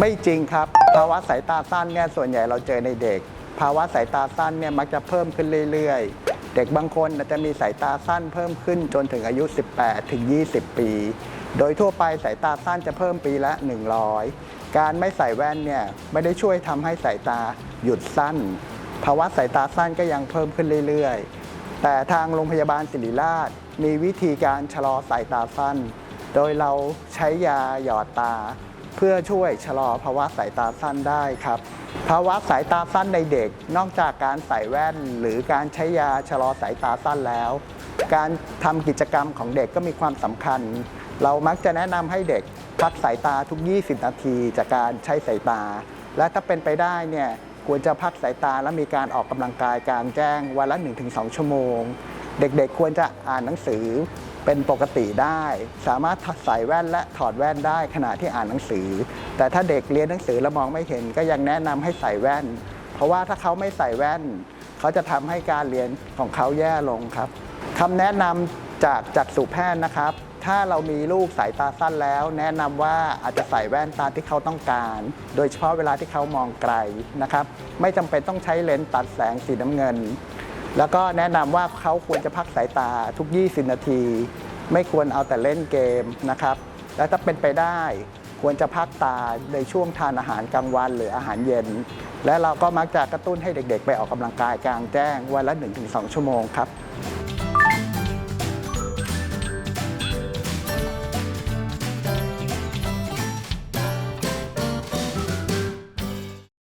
ไม่จริงครับ ภาวะสายตาสั้นเนี่ยส่วนใหญ่เราเจอในเด็ก ภาวะสายตาสั้นเนี่ยมักจะเพิ่มขึ้นเรื่อยๆ เด็กบางคนจจะมีสายตาสั้นเพิ่มขึ้นจนถึงอายุ 18 ถึง 20 ปี โดยทั่วไปสายตาสั้นจะเพิ่มปีละ 100 การไม่ใส่แว่นเนี่ยไม่ได้ช่วยทำให้สายตาหยุดสั้น ภาวะสายตาสั้นก็ยังเพิ่มขึ้นเรื่อยๆ แต่ทางโรงพยาบาลศิริราช มีวิธีการชะลอสายตาสั้น โดยเราใช้ยาหยอดตา เพื่อช่วยชะลอภาวะสายตาสั้นได้ครับ ภาวะสายตาสั้นในเด็ก นอกจากการใส่แว่น หรือการใช้ยาชะลอสายตาสั้นแล้ว การทำกิจกรรมของเด็กก็มีความสำคัญ เรามักจะแนะนำให้เด็กพักสายตาทุก 20 นาที จากการใช้สายตา และถ้าเป็นไปได้เนี่ยควรจะพักสายตาและมีการออกกำลังกายกลางแจ้งวันละ 1-2 ชั่วโมง เด็กๆควรจะอ่านหนังสือ เป็นปกติได้ สามารถใส่แว่นและถอดแว่นได้ขณะที่อ่านหนังสือ แต่ถ้าเด็กเรียนหนังสือแล้วมองไม่เห็น ก็ยังแนะนำให้ใส่แว่น เพราะว่าถ้าเขาไม่ใส่แว่น เขาจะทำให้การเรียนของเขาแย่ลงครับคำแนะนำจากจักษุแพทย์นะครับ ถ้าเรามีลูกสายตาสั้นแล้ว แนะนำว่าอาจจะใส่แว่นตาที่เขาต้องการ โดยเฉพาะเวลาที่เขามองไกลนะครับ ไม่จำเป็นต้องใช้เลนส์ตัดแสงสีน้ำเงิน แล้วก็แนะนำว่าเขาควรจะพักสายตาทุก 20 นาที ไม่ควรเอาแต่เล่นเกมนะครับ และถ้าเป็นไปได้ควรจะพักตาในช่วงทานอาหารกลางวันหรืออาหารเย็น และเราก็มักจะกระตุ้นให้เด็กๆ ไปออกกำลังกายกลางแจ้งวันละ 1-2 ชั่วโมงครับ